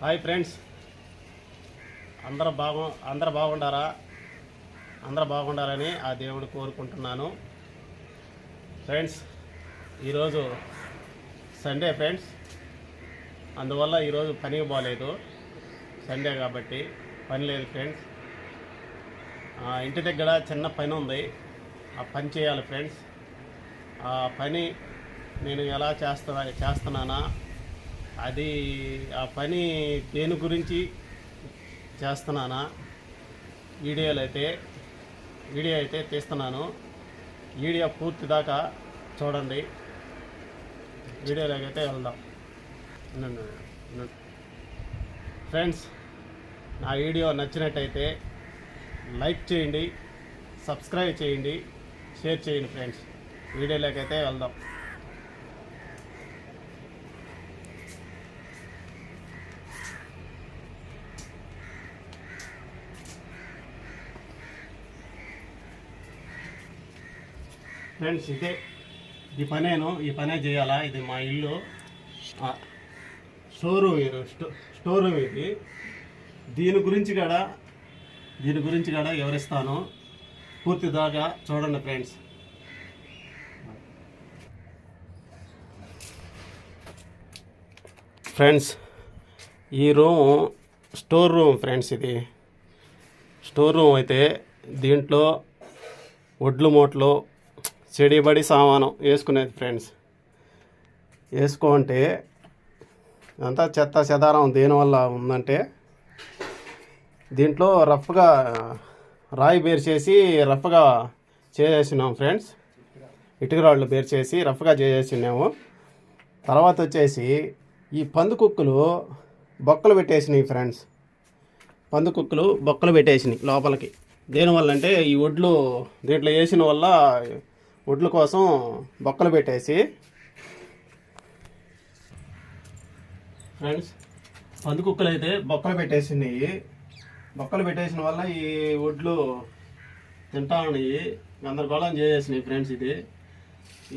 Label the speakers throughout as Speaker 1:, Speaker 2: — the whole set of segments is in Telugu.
Speaker 1: Hi friends. అందరూ బాగు అందరు బాగుండారా? అందరూ బాగుండాలని ఆ దేవుడు కోరుకుంటున్నాను. ఫ్రెండ్స్ ఈరోజు సండే ఫ్రెండ్స్. అందువల్ల ఈరోజు పనికి పోలేదు. సండే కాబట్టి పని లేదు ఫ్రెండ్స్. ఇంటి దగ్గర చిన్న పని ఉంది. ఆ పని చేయాలి ఫ్రెండ్స్. ఆ పని నేను ఎలా చేస్తున్నా చేస్తున్నానా? అది ఆ పని దేని గురించి చేస్తున్నానా? వీడియోలు అయితే వీడియో అయితే తీస్తున్నాను. వీడియో పూర్తి దాకా చూడండి. వీడియోలోకి అయితే వెళ్దాం ఫ్రెండ్స్ నా వీడియో నచ్చినట్టయితే లైక్ చేయండి సబ్స్క్రైబ్ చేయండి షేర్ చేయండి ఫ్రెండ్స్. వీడియోలోకి అయితే వెళ్దాం. ఫ్రెండ్స్ ఇదే ఈ పనేను ఈ పనే చేయాలా? ఇది మా ఇల్లు. షోరూమ్ ఇది స్టోర్ రూమ్ ఇది. దీని గురించి కూడా దీని గురించి కూడా వివరిస్తాను. పూర్తి దాకా చూడండి ఫ్రెండ్స్ ఫ్రెండ్స్ ఈ రూమ్ స్టోర్ రూమ్ ఫ్రెండ్స్ ఇది. స్టోర్ రూమ్ అయితే దీంట్లో ఒడ్లు మూటలు చెడిబడి సామానం వేసుకునేది ఫ్రెండ్స్ వేసుకోంటే అంతా చెత్త చెదారం దేనివల్ల ఉందంటే దీంట్లో రఫ్గా రాయి బేర్ చేసి రఫ్గా చేసేసినాం ఫ్రెండ్స్ ఇటుక రాళ్ళు బేర్ చేసి రఫ్గా చేసేసినాము. తర్వాత వచ్చేసి ఈ పందు కుక్కలు బొక్కలు పెట్టేసినాయి ఫ్రెండ్స్ పందు కుక్కలు బొక్కలు పెట్టేసినాయి లోపలికి. దేనివల్ల అంటే ఈ ఒడ్లు దీంట్లో వేసిన వల్ల వడ్ల కోసం బొక్కలు పెట్టేసి. ఫ్రెండ్స్ పంది కుక్కలు అయితే బొక్కలు పెట్టేసినాయి. బొక్కలు పెట్టేసిన వల్ల ఈ వడ్లు తింటా ఉన్నాయి. గందరగోళం చేసేసినాయి ఫ్రెండ్స్ ఇది.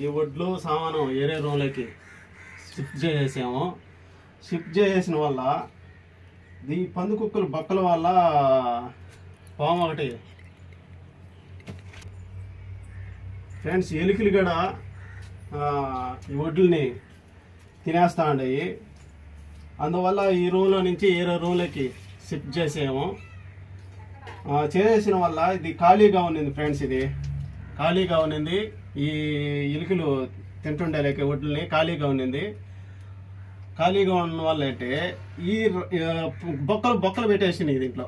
Speaker 1: ఈ వడ్లు సామానం ఏరే రూమ్లోకి షిఫ్ట్ చేసేసాము. షిఫ్ట్ చేసేసిన వల్ల ఈ పంది కుక్కలు బొక్కల వల్ల పాము ఒకటి ఫ్రెండ్స్ ఎలుకలు కూడా ఈ వడ్లని తినేస్తా ఉండయి అందువల్ల ఈ రూమ్లో నుంచి వేరే రూమ్లోకి షిఫ్ట్ చేసాము చేసేసిన వల్ల ఇది ఖాళీగా ఉన్నింది ఫ్రెండ్స్ ఇది. ఖాళీగా ఉన్నింది. ఈ ఎలుకలు తింటుండే లేక వడ్లని ఖాళీగా ఉన్నింది. ఖాళీగా ఉన్న వల్ల అంటే ఈ బొక్కలు బొక్కలు పెట్టేసినాయి దీంట్లో.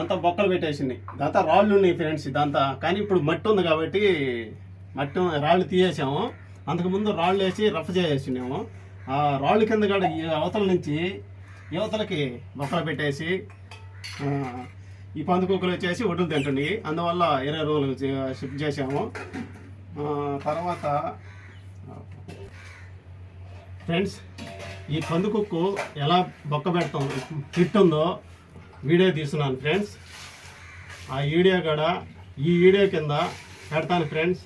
Speaker 1: అంతా బొక్కలు పెట్టేసింది. దాంతా రాళ్ళు ఉన్నాయి ఫ్రెండ్స్ ఇదంతా కానీ ఇప్పుడు మట్టి ఉంది కాబట్టి మట్టి రాళ్ళు తీసేసాము. అంతకుముందు రాళ్ళు వేసి రఫ్ చేసేసినాము. ఆ రాళ్ళు కింద కూడా ఈ అవతల నుంచి యువతలకి బొక్కలు పెట్టేసి ఈ పందుకొక్కలు వచ్చేసి ఒడ్డు తింటున్నాయి అందువల్ల ఇరవై రోజులు షిఫ్ట్ చేసాము. తర్వాత ఫ్రెండ్స్ ఈ పందుకొక్కు ఎలా బొక్క పెడతాం తిట్టుందో వీడియో తీస్తున్నాను ఫ్రెండ్స్ ఆ వీడియో కూడా ఈ వీడియో కింద పెడతాను ఫ్రెండ్స్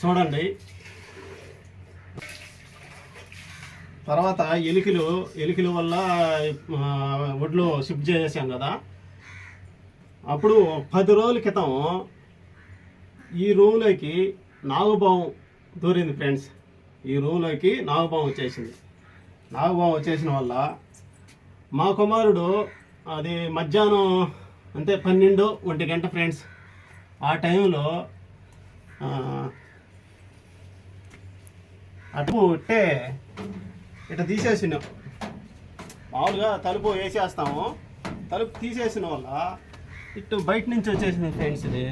Speaker 1: చూడండి. తర్వాత ఎలికలు ఎలికల వల్ల ఆ, ఒడ్లు షిఫ్ట్ చేసేసాం కదా. అప్పుడు పది రోజుల క్రితం ఈ రూమ్లోకి నాగుభావం దూరింది ఫ్రెండ్స్ ఈ రూమ్లోకి నాగుభావం వచ్చేసింది. నాగుభావం వచ్చేసిన వల్ల మా కుమారుడు అది మధ్యాహ్నం అంటే పన్నెండు ఒంటి గంట ఫ్రెండ్స్. ఆ టైంలో అటు ఉంటే ఇట తీసేసినాం. మామూలుగా తలుపు వేసేస్తాము. తలుపు తీసేసిన వల్ల ఇటు బయట నుంచి వచ్చేసింది ఫ్రెండ్స్ ఇది.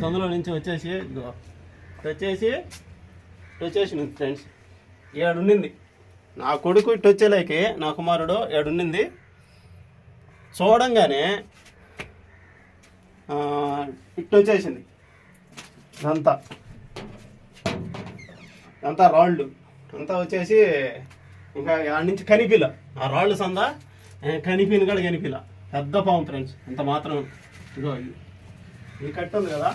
Speaker 1: సందులో నుంచి వచ్చేసి ఇటు వచ్చేసి ఇటు వచ్చేసింది ఫ్రెండ్స్. ఏడున్నింది నా కొడుకు ఇటు వచ్చేలాకి నా కుమారుడు ఏడున్నింది చూడంగానే ఇట్ వచ్చేసింది. ఇదంతా. అంతా రాళ్ళు. అంతా వచ్చేసి ఇంకా ఆడ నుంచి కనిపిల. ఆ రాళ్ళు సంద కనిపిని కూడా కనిపిల. పెద్ద పాము ఫ్రెండ్స్ అంత మాత్రం ఇదిగో ఇది. ఈ కట్ట ఉంది కదా?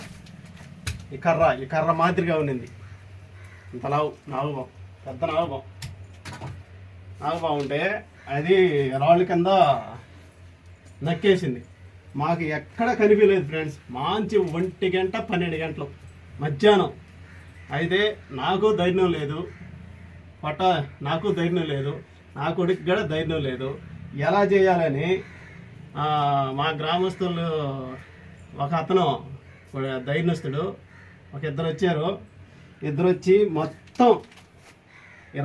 Speaker 1: ఈ కర్ర ఈ కర్ర మాదిరిగా ఉండింది ఇంత నావు నాగుబాం పెద్ద నాగుబాం నాగబావ ఉంటే అది రాళ్ళ కింద నక్కేసింది. మాకు ఎక్కడ కనిపించలేదు ఫ్రెండ్స్ మంచి ఒంటి గంట పన్నెండు గంటలు. మధ్యాహ్నం. అయితే నాకు ధైర్యం లేదు. పట్ట నాకు ధైర్యం లేదు. నా కొడుకు కూడా ధైర్యం లేదు. ఎలా చేయాలని మా గ్రామస్తులు ఒక అతను ధైర్యస్తుడు ఒక ఇద్దరు వచ్చారు. ఇద్దరు వచ్చి మొత్తం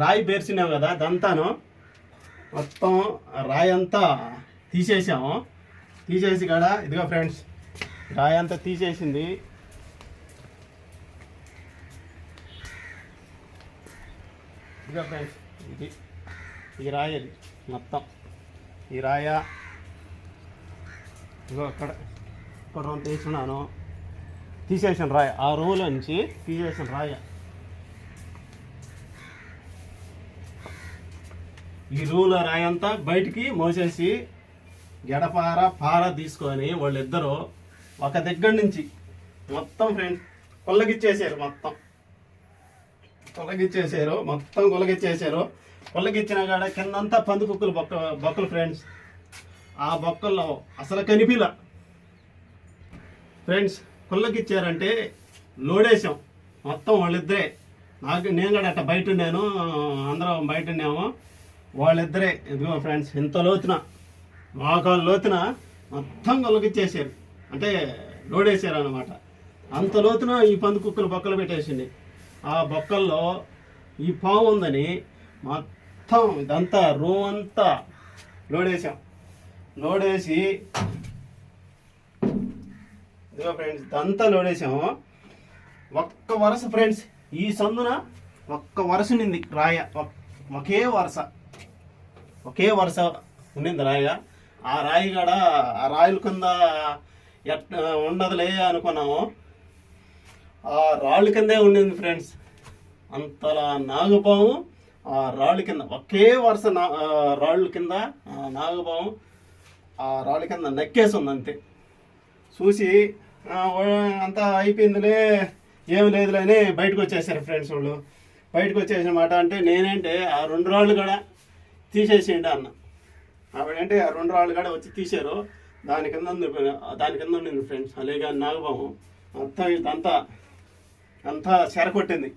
Speaker 1: రాయి పేర్చినావు కదా దంతాను మొత్తం రాయి అంతా తీసేసాము తీసేసి కాడ ఇదిగో ఫ్రెండ్స్ రాయి అంతా తీసేసింది. ఇదిగో ఫ్రెండ్స్ ఇది ఈ రాయి అది మొత్తం. ఈ రాయ ఇదిగో అక్కడ ఇక్కడ రెండు తీసుకున్నాను తీసేసిన రాయ ఆ రూమ్లో నుంచి తీసేసిన రాయ. ఈ రూల రాయంతా బయటికి మోసేసి గడపార పార తీసుకొని వాళ్ళిద్దరూ ఒక దగ్గర నుంచి మొత్తం ఫ్రెండ్స్ కొల్లగిచ్చేసారు మొత్తం. కొల్లగిచ్చేసారు మొత్తం కొల్లగిచ్చేసారు. కొల్లగిచ్చిన కాడ కిందంతా పంది కుక్కలు బొక్క బొక్కలు ఫ్రెండ్స్ ఆ బొక్కల్లో అసలు కనిపిలా. ఫ్రెండ్స్ కొల్లగిచ్చారంటే లోడేసాం మొత్తం వాళ్ళిద్దరే. నాకు నేను కూడా అట్ట బయట ఉన్నాను అందరం బయట ఉన్నాము. వాళ్ళిద్దరే. ఇదిగో ఫ్రెండ్స్ ఇంత లోతున. మోకాలు లోతున మొత్తం గొలగిచ్చేసారు. అంటే లోడేసారు అనమాట అంత లోతున ఈ పంది కుక్కలు బొక్కలు పెట్టేసింది. ఆ బొక్కల్లో ఈ పాము ఉందని మొత్తం ఇదంతా రూమ్ అంతా లోడేసాం లోడేసి ఇదిగో ఫ్రెండ్స్ ఇదంతా లోడేసాము ఒక్క వరుస ఫ్రెండ్స్ ఈ సందున ఒక్క వరుస నింది రాయ. ఒకే వరుస. ఒకే వరుస ఉండింది రాయ. ఆ రాయి కాడ ఆ రాయిల కింద ఎట్ ఉండదులే అనుకున్నాము. ఆ రాళ్ళ కిందే ఉండింది ఫ్రెండ్స్. అంతలా నాగపాము ఆ రాళ్ళ కింద ఒకే వరుస నా రాళ్ళ కింద ఆ ఆ రాళ్ళ కింద నెక్కేసి ఉంది అంతే చూసి అంతా అయిపోయిందిలే ఏం లేదులే అని బయటకు వచ్చేసారు ఫ్రెండ్స్ వాళ్ళు. బయటకు వచ్చేసిన మాట అంటే నేనంటే ఆ రెండు రాళ్ళు కూడా తీసేసిండు అన్న. ఆవిడంటే ఆ రెండు రాళ్ళు కూడా వచ్చి తీశారు. దాని కింద దాని కింద ఉండింది ఫ్రెండ్స్. అలాగే నాగబాబు. మొత్తం ఇదంతా అంతా చెర కొట్టింది.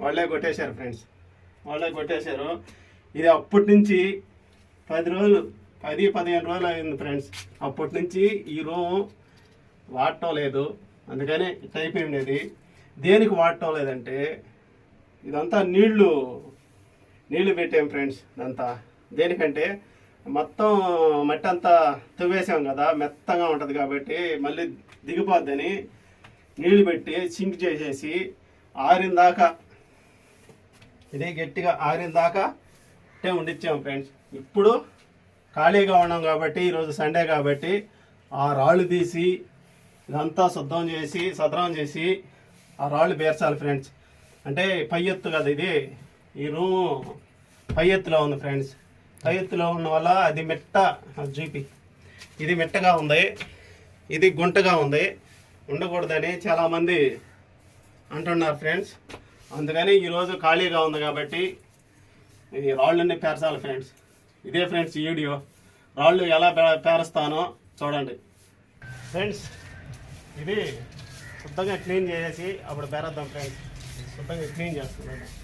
Speaker 1: వాళ్ళే కొట్టేశారు ఫ్రెండ్స్. వాళ్ళే కొట్టేశారు. ఇది అప్పటి నుంచి పది రోజులు పది పదిహేను రోజులు అయింది ఫ్రెండ్స్. అప్పటి నుంచి ఈ రూమ్ వాడటం లేదు. అందుకని అయిపోయింది. దేనికి వాడటం లేదంటే ఇదంతా నీళ్ళు నీళ్ళు పెట్టాం ఫ్రెండ్స్. ఇదంతా దేనికంటే మొత్తం మట్టి అంతా తువ్వేసాం కదా మెత్తగా ఉంటుంది కాబట్టి మళ్ళీ దిగిపోద్దని నీళ్ళు పెట్టి సింక్ చేసేసి ఆరిన దాకా ఇది గట్టిగా ఆరిన దాకా అంటే ఉండిచ్చాం ఫ్రెండ్స్ ఇప్పుడు ఖాళీగా ఉన్నాం కాబట్టి ఈరోజు సండే కాబట్టి ఆ రాళ్ళు తీసి ఇదంతా శుద్ధం చేసి సదరం చేసి ఆ రాళ్ళు పేర్చాలి ఫ్రెండ్స్ అంటే పై ఎత్తు కదా ఇది. ఈ రూము పై ఎత్తులో ఉంది ఫ్రెండ్స్ తయెత్తులో ఉన్న వల్ల అది మెట్ట. అది చూపి. ఇది మెట్టగా ఉంది. ఇది గుంటగా ఉంది. ఉండకూడదని చాలామంది అంటున్నారు ఫ్రెండ్స్. అందుకని ఈరోజు ఖాళీగా ఉంది కాబట్టి ఇది రాళ్ళని పేర్చాలి ఫ్రెండ్స్. ఇదే ఫ్రెండ్స్ వీడియో. రాళ్ళు ఎలా పే- పేరుస్తానో చూడండి. ఫ్రెండ్స్ ఇది శుద్ధంగా క్లీన్ చేసేసి అప్పుడు పేరద్దాం ఫ్రెండ్స్. శుద్ధంగా క్లీన్ చేస్తున్నాను.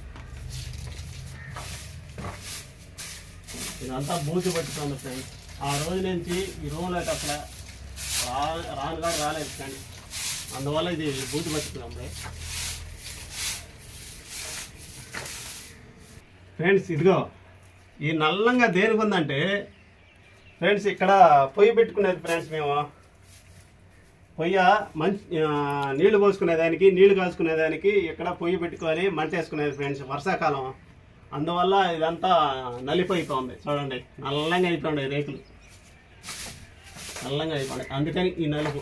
Speaker 1: ఇదంతా బూజు పట్టుకుంది ఫ్రెండ్స్. ఆ రోజు నుంచి ఈ రూమ్లోకి అసలు రా రాను కానీ రాలేదు ఫ్రెండ్స్. అందువల్ల ఇది బూజు పట్టుకుంది ఫ్రెండ్స్. ఇదిగో ఈ నల్లంగా దేనికి ఉందంటే ఫ్రెండ్స్ ఇక్కడ పొయ్యి పెట్టుకునేది ఫ్రెండ్స్ మేము. పొయ్య మంచి నీళ్ళు పోసుకునేదానికి నీళ్ళు కాసుకునేదానికి ఇక్కడ పొయ్యి పెట్టుకొని మంట వేసుకునేది ఫ్రెండ్స్ వర్షాకాలం. అందువల్ల ఇదంతా నలిపోయిపోంది చూడండి నల్లంగా అయిపోండి రేకులు. నల్లంగా అయిపోండి అందుకని ఈ నలుపు.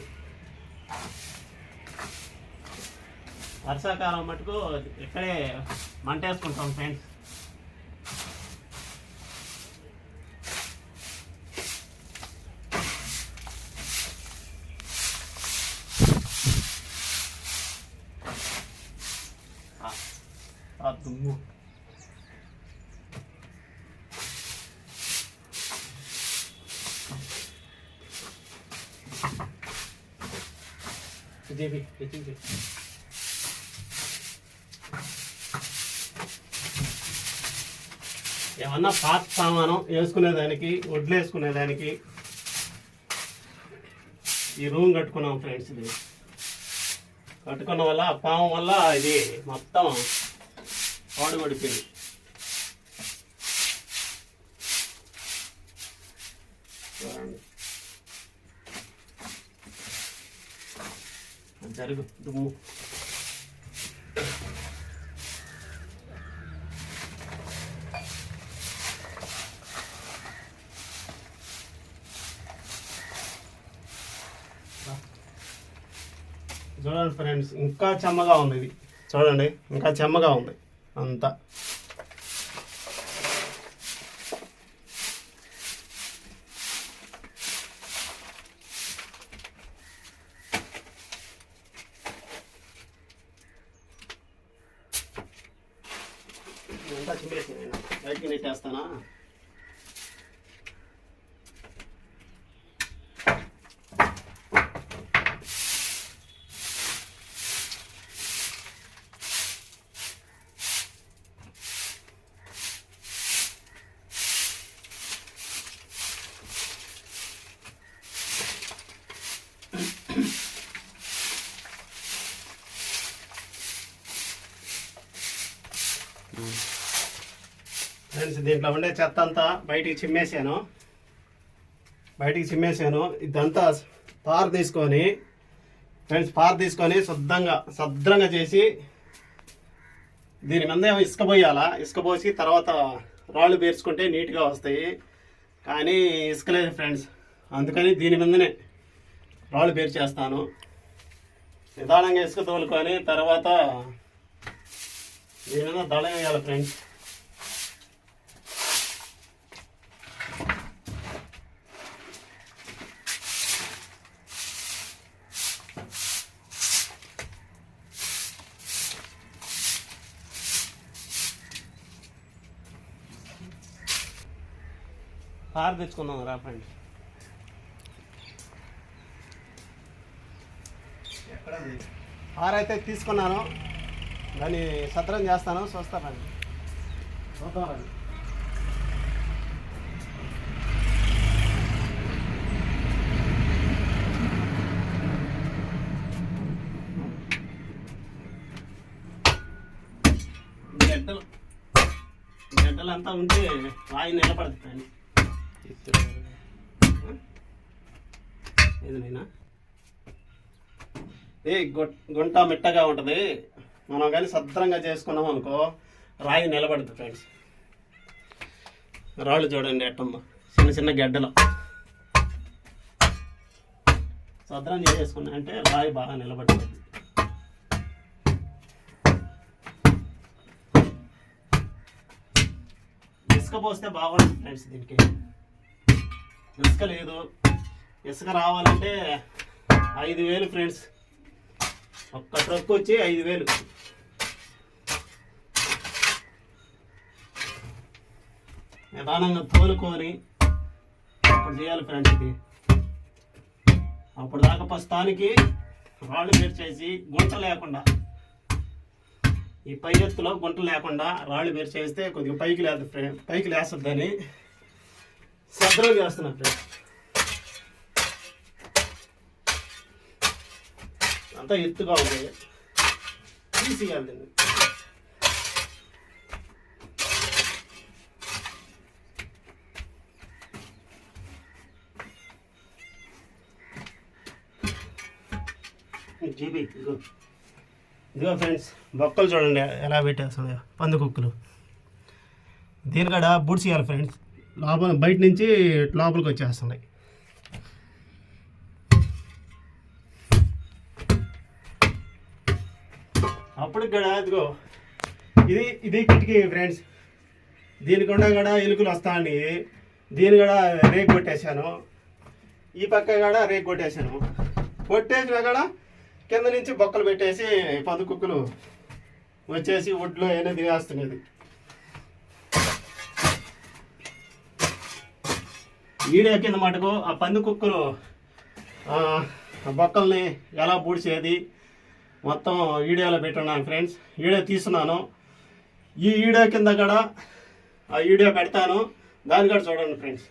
Speaker 1: వర్షాకాలం మటుకు ఇక్కడే మంట వేసుకుంటాం ఫ్రెండ్స్ ఆ దుమ్ము జీబీ జీబీ ఏమన్నా పాత సామానం వేసుకునేదానికి వడ్లు వేసుకునేదానికి ఈ రూమ్ కట్టుకున్నాం ఫ్రెండ్స్ ఇది. కట్టుకున్న వల్ల పాము వల్ల ఇది మొత్తం పాడుపడిపోయింది చూడండి. జరుగు దుమ్ము చూడండి ఫ్రెండ్స్ ఇంకా చెమ్మగా ఉంది ఇది. చూడండి ఇంకా చెమ్మగా ఉంది అంతా అంతా చిమ్మేసి నేను బయటికి నెట్టేస్తానా ఫ్రెండ్స్ దీంట్లో ఉండే చెత్త అంతా బయటికి చిమ్మేసాను. బయటికి చిమ్మేసాను. ఇదంతా పార తీసుకొని ఫ్రెండ్స్ పార తీసుకొని శుద్ధంగా శుద్ధంగా చేసి దీని మీద ఇసుక పోయాలా ఇసుక పోసి తర్వాత రాళ్ళు పేర్చుకుంటే నీట్గా వస్తాయి. కానీ ఇసుక లేదు ఫ్రెండ్స్. అందుకని దీని మీదనే రాళ్ళు పేర్చేస్తాను. నిదానంగా ఇసుక తోలుకొని తర్వాత దీని మీద దళం వేయాలి ఫ్రెండ్స్ కార్ తెచ్చుకుందాం రా ఫ్రెండ్ కార్ అయితే తీసుకున్నాను. దాన్ని సత్రం చేస్తాను చూస్తానండి చూద్దామండి గడ్డలు గడ్డలు అంతా ఉంటే రాయి నిలబడుతుంది ఏదైనా ఏ గుంట మిట్టగా ఉంటుంది. మనం కానీ సద్రంగా చేసుకున్నాం అనుకో రాయి నిలబడదు ఫ్రెండ్స్ రాళ్ళు చూడండి ఎట్టమ్మ చిన్న చిన్న గడ్డలు. సద్రం చేసుకున్నా అంటే రాయి బాగా నిలబడుతుంది. ఇసుక పోస్తే బాగుంటుంది ఫ్రెండ్స్ దీనికి. ఇసుక లేదు. ఇసుక రావాలంటే ఐదు వేలు ఫ్రెండ్స్ ఒక్క ట్రక్ వచ్చి ఐదు వేలు. నిదానంగా తోలుకొని అప్పుడు చేయాలి ఫ్రెండ్స్ ఇది. అప్పుడు దాకా ప్రస్తుతానికి రాళ్ళు చేసి గుంట లేకుండా ఈ పై ఎత్తులో గుంట లేకుండా రాళ్ళు మీరు చేస్తే కొద్దిగా పైకి లేదు ఫ్రెండ్ పైకి లేస్తుందని శబ్దం చేస్తున్నా ఫ్రెండ్ అంతా ఎత్తుగా ఉంది. తీసేయాలి జీబీ. ఇదిగో. ఇదిగో ఫ్రెండ్స్ బొక్కలు చూడండి ఎలా పెట్టేస్తున్నాయో పందు కుక్కలు. దీని కాడ బుడ్స్ ఇవ్వాలి ఫ్రెండ్స్. లోపల బయట నుంచి లోపలికి వచ్చేస్తున్నాయి. అప్పుడు కూడా ఇదిగో. ఇది ఇది కిటికీ ఫ్రెండ్స్. దీని గుండా కూడా ఎలుకలు వస్తాయండి దీని కూడా రేక్ కొట్టేశాను. ఈ పక్క కూడా రేక్ కొట్టేశాను. కొట్టేసిన కూడా కింద నుంచి బొక్కలు పెట్టేసి పది కుక్కలు వచ్చేసి ఒడ్లో అయినా తినేస్తున్నది. ఈడే కింద మటుకు ఆ పంది కుక్కలు బొక్కల్ని ఎలా పూడ్చేది మొత్తం వీడియోలో పెట్టున్నాను ఫ్రెండ్స్. వీడియో తీస్తున్నాను. ఈ వీడియో కింద కూడా ఆ వీడియో పెడతాను. దాని కూడా చూడండి ఫ్రెండ్స్.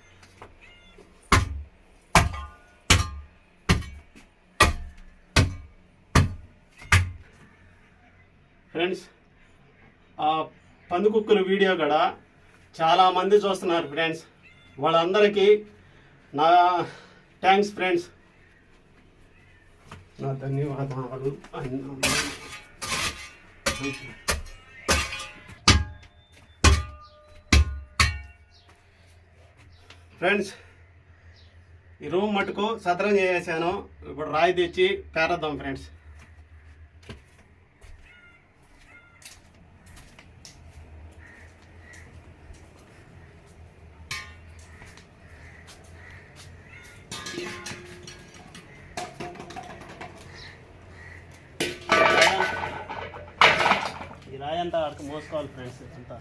Speaker 1: ఫ్రెండ్స్ ఆ పందుకుక్కుల వీడియో కూడా చాలామంది చూస్తున్నారు ఫ్రెండ్స్ వాళ్ళందరికీ నా థ్యాంక్స్ ఫ్రెండ్స్ నా ధన్యవాదాలు. ఫ్రెండ్స్ ఈ రూమ్ మటుకు సత్రం చేసేసాను. ఇప్పుడు రాయి తెచ్చి పేరద్దాం ఫ్రెండ్స్ ఈ రాయి మోసుకోవాలి ఫ్రెండ్స్ అంతా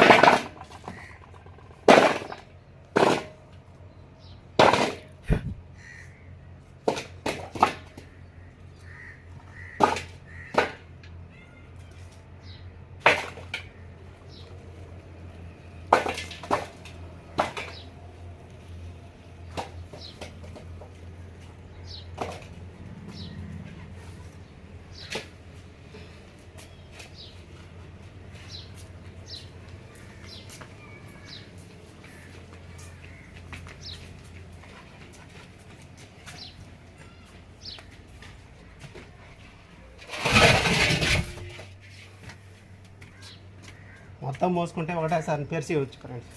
Speaker 1: మొత్తం మోసుకుంటే ఒకటేసారి పెరిసి వచ్చు ఫ్రెండ్స్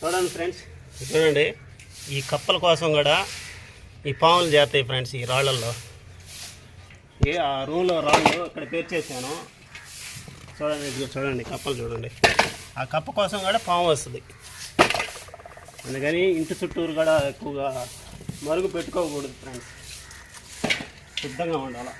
Speaker 1: చూడండి ఫ్రెండ్స్ చూడండి ఈ కప్పల కోసం కూడా ఈ పాములు చేస్తాయి ఫ్రెండ్స్ ఈ రాళ్ళల్లో. ఏ ఆ రూమ్లో రాళ్ళు ఇక్కడ పేర్చేసాను చూడండి చూడండి కప్పలు చూడండి. ఆ కప్ప కోసం కూడా పాము వస్తుంది. అందుకని ఇంటి చుట్టూరు కూడా ఎక్కువగా మరుగు పెట్టుకోకూడదు ఫ్రెండ్స్ శుద్ధంగా ఉండాలి.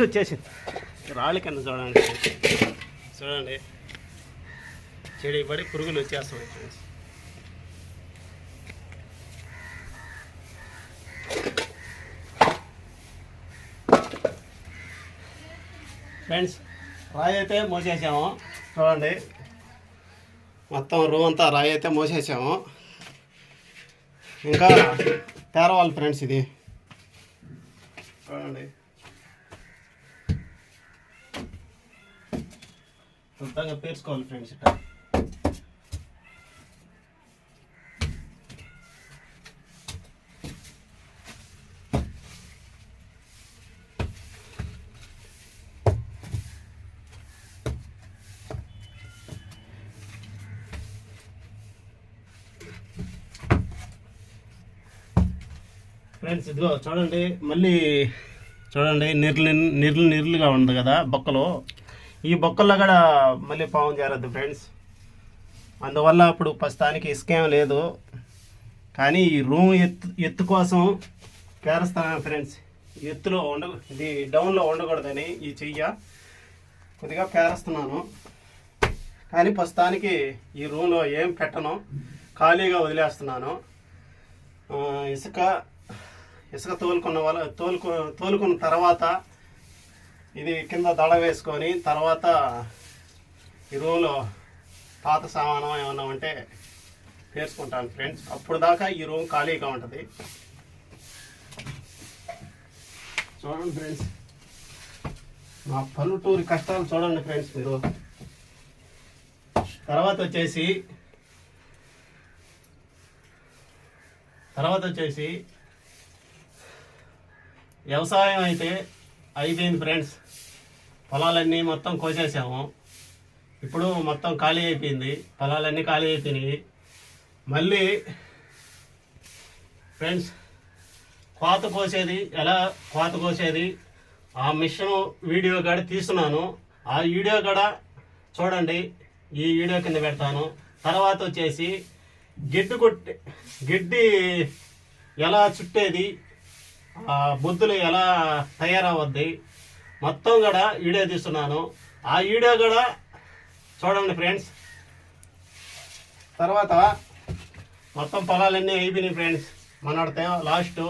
Speaker 1: ఇటు వచ్చేసింది రాళ్ళ కింద చూడండి. చూడండి. చెడి పడి పురుగులు వచ్చేస్తాయి ఫ్రెండ్స్. ఫ్రెండ్స్ రాయి అయితే మోసేసాము. చూడండి. మొత్తం రూమ్ అంతా రాయి అయితే మోసేసాము. ఇంకా తేరవాలి ఫ్రెండ్స్ ఇది. చూడండి. శుద్ధంగా పేర్చుకోవాలి ఫ్రెండ్స్ ఇట్లా ఫ్రెండ్స్ ఇదిగో చూడండి మళ్ళీ చూడండి నిర్లు నిర్లు నిర్లుగా ఉంది కదా బొక్కలో. ఈ బొక్కల్లో కూడా మళ్ళీ పాము చేరద్దు ఫ్రెండ్స్ అందువల్ల ఇప్పుడు ప్రస్తుతానికి ఇసుకేం లేదు. కానీ ఈ రూమ్ ఎత్తు ఎత్తు కోసం పేరుస్తాను ఫ్రెండ్స్ ఎత్తులో ఉండ ఇది డౌన్లో ఉండకూడదని ఈ చెయ్య. కొద్దిగా పేరుస్తున్నాను. కానీ ప్రస్తుతానికి ఈ రూమ్లో ఏం పెట్టను. ఖాళీగా వదిలేస్తున్నాను. ఇసుక ఇసుక తోలుకున్న వాళ్ళ తోలుకు తోలుకున్న తర్వాత ఇది కింద దడ వేసుకొని తర్వాత ఈ రూమ్లో పాత సామానం ఏమన్నా ఉంటే పేర్చుకుంటాను ఫ్రెండ్స్. అప్పుడు దాకా ఈ రూమ్ ఖాళీగా ఉంటుంది. చూడండి ఫ్రెండ్స్. మా పల్లెటూరి కష్టాలు చూడండి ఫ్రెండ్స్ మీరు. తర్వాత వచ్చేసి తర్వాత వచ్చేసి వ్యవసాయం అయితే అయిపోయింది ఫ్రెండ్స్. పొలాలన్నీ మొత్తం కోసేసాము. ఇప్పుడు మొత్తం ఖాళీ అయిపోయింది. పొలాలన్నీ ఖాళీ అయిపోయినాయి. మళ్ళీ ఫ్రెండ్స్ కోత కోసేది ఎలా కోత కోసేది? ఆ మిషన్ వీడియో కూడా తీస్తున్నాను. ఆ వీడియో కూడా చూడండి. ఈ వీడియో కింద పెడతాను. తర్వాత వచ్చేసి గిడ్డు కొట్టి గిడ్డి ఎలా చుట్టేది? ఆ ఎలా తయారవద్ది మొత్తం కూడా వీడియో తీస్తున్నాను. ఆ వీడియో కూడా చూడండి ఫ్రెండ్స్. తర్వాత మొత్తం పొలాలన్నీ అయిపోయినాయి friends. మనడితే last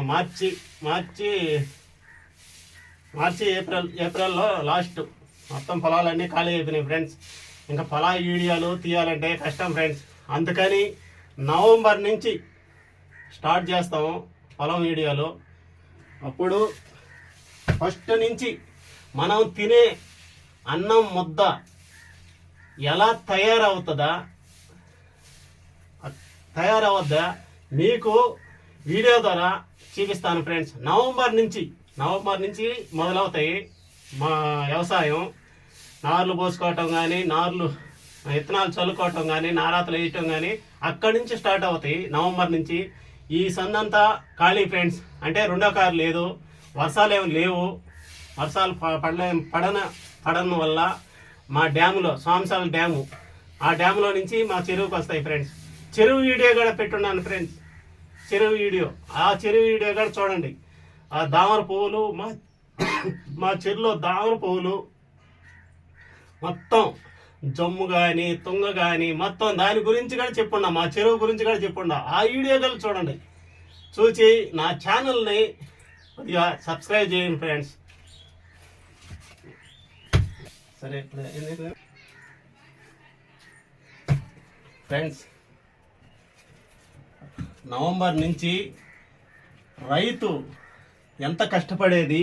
Speaker 1: March March March April ఏప్రిల్లో లాస్ట్. మొత్తం పొలాలన్నీ ఖాళీ అయిపోయినాయి ఫ్రెండ్స్. ఇంకా పొలా వీడియోలు తీయాలంటే కష్టం ఫ్రెండ్స్. అందుకని నవంబర్ నుంచి స్టార్ట్ చేస్తాము. పొలం వీడియోలు అప్పుడు ఫస్ట్ నుంచి మనం తినే అన్నం ముద్ద ఎలా తయారవుతుందా? తయారవద్దా? మీకు వీడియో ద్వారా చూపిస్తాను ఫ్రెండ్స్. నవంబర్ నుంచి నవంబర్ నుంచి మొదలవుతాయి మా వ్యవసాయం. నార్లు పోసుకోవటం కానీ నార్లు విత్తనాలు చల్లుకోవటం కానీ నారాతలు వేయటం కానీ అక్కడి నుంచి స్టార్ట్ అవుతాయి నవంబర్ నుంచి. ఈ సందంతా ఖాళీ ఫ్రెండ్స్. అంటే రెండో కారు లేదు. వర్షాలు ఏమి లేవు. వర్షాలు పడలే పడన పడన వల్ల మా డ్యాములో సోమసాల డ్యాము. ఆ డ్యాములో నుంచి మా చెరువుకి వస్తాయి ఫ్రెండ్స్. చెరువు వీడియో కూడా పెట్టున్నాను ఫ్రెండ్స్. చెరువు వీడియో. ఆ చెరువు వీడియో కూడా చూడండి. ఆ దామర పువ్వులు మా మా చెరువులో దామర పువ్వులు మొత్తం జమ్ము కానీ తుంగ కానీ మొత్తం దాని గురించి కూడా చెప్పుండా మా చెరువు గురించి కూడా చెప్పుండా. ఆ వీడియో కూడా చూడండి. చూసి నా ఛానల్ని కొద్దిగా సబ్స్క్రైబ్ చేయండి ఫ్రెండ్స్. సరే ఫ్రెండ్స్ నవంబర్ నుంచి రైతు ఎంత కష్టపడేది?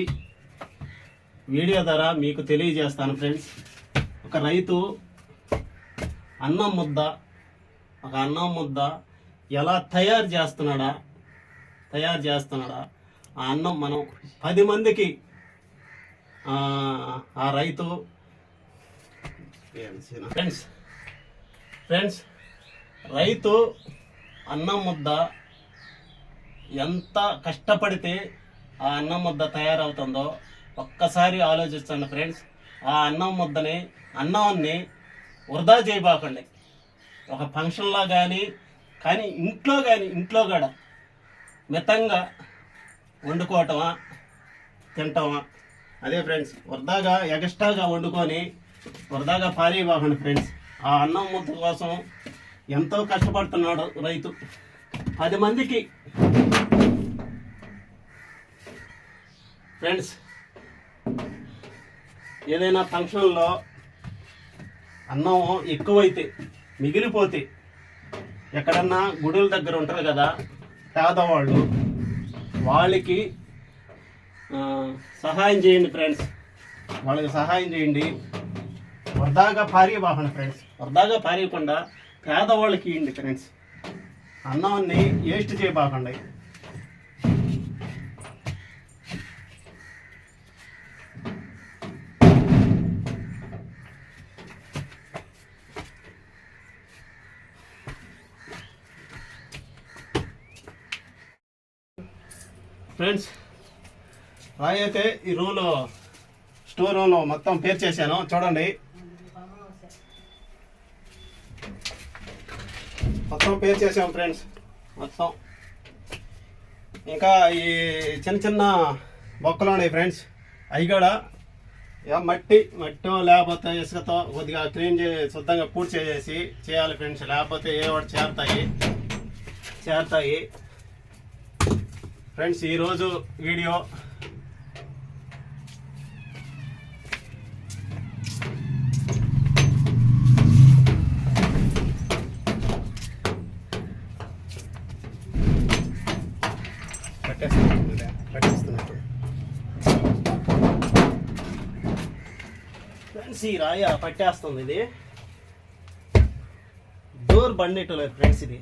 Speaker 1: వీడియో ద్వారా మీకు తెలియజేస్తాను ఫ్రెండ్స్. ఒక రైతు అన్నం ముద్ద ఒక అన్నం ముద్ద ఎలా తయారు చేస్తున్నాడా? తయారు చేస్తున్నాడా? ఆ అన్నం మనం పది మందికి ఆ, రైతు ఫ్రెండ్స్ ఫ్రెండ్స్ రైతు అన్నం ముద్ద ఎంత కష్టపడితే ఆ అన్నం ముద్ద తయారవుతుందో ఒక్కసారి ఆలోచించండి ఫ్రెండ్స్. ఆ అన్నం ముద్దని అన్నాన్ని వృధా చేయబాకండి. ఒక ఫంక్షన్లో కానీ కానీ ఇంట్లో కానీ ఇంట్లో కూడా మితంగా వండుకోవటమా తింటామా? అదే ఫ్రెండ్స్ వృధాగా ఎగస్ట్రాగా వండుకొని వృధాగా పారేయబాకండి ఫ్రెండ్స్ ఆ అన్నం ముద్ద కోసం ఎంతో కష్టపడుతున్నాడు రైతు. పది మందికి ఫ్రెండ్స్ ఏదైనా ఫంక్షన్లో అన్నం ఎక్కువైతే మిగిలిపోతే ఎక్కడన్నా గుడుల దగ్గర ఉంటారు కదా పేదవాళ్ళు వాళ్ళకి సహాయం చేయండి ఫ్రెండ్స్ వాళ్ళకి సహాయం చేయండి. వృధాగా పారేయబాకండి ఫ్రెండ్స్ వృధాగా పారేయకుండా పేదవాళ్ళకి ఇవ్వండి ఫ్రెండ్స్ అన్నాన్ని వేస్ట్ చేయబాకండి. ఫ్రెండ్స్ రాయి అయితే ఈ రూమ్లో స్టోర్ రూమ్లో మొత్తం పేరు చేశాను. చూడండి. మొత్తం పేరు చేసాం ఫ్రెండ్స్ మొత్తం. ఇంకా ఈ చిన్న చిన్న బొక్కలు ఉన్నాయి ఫ్రెండ్స్ అవి కూడా మట్టి మట్టి లేకపోతే ఇసుకతో కొద్దిగా క్లీన్ చేసి శుద్ధంగా పూర్తి చేసేసి చేయాలి ఫ్రెండ్స్ లేకపోతే ఏ ఒకటి చేరుతాయి. చేరుతాయి. ఫ్రెండ్స్ ఈరోజు వీడియో ఫ్రెండ్స్ ఈ రాయ పట్టేస్తుంది ఇది. డోర్ బండేటలేదు ఫ్రెండ్స్ ఇది.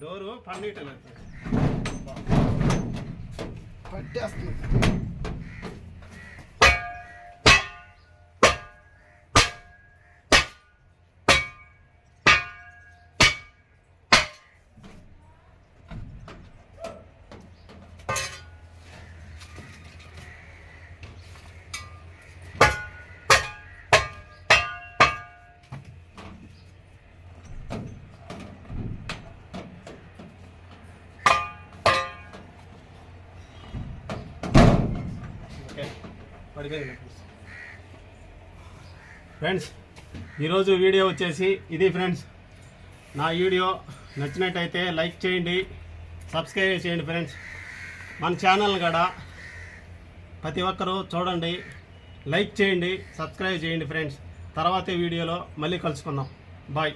Speaker 1: డోరు పండిటలేదు పట్టేస్తుంది. ఫ్రెండ్స్ ఈరోజు వీడియో వచ్చేసి ఇది ఫ్రెండ్స్. నా వీడియో నచ్చినట్టయితే లైక్ చేయండి సబ్స్క్రైబ్ చేయండి ఫ్రెండ్స్. మన ఛానల్ కూడా ప్రతి ఒక్కరూ చూడండి లైక్ చేయండి సబ్స్క్రైబ్ చేయండి ఫ్రెండ్స్. తర్వాత వీడియోలో మళ్ళీ కలుసుకుందాం. బాయ్.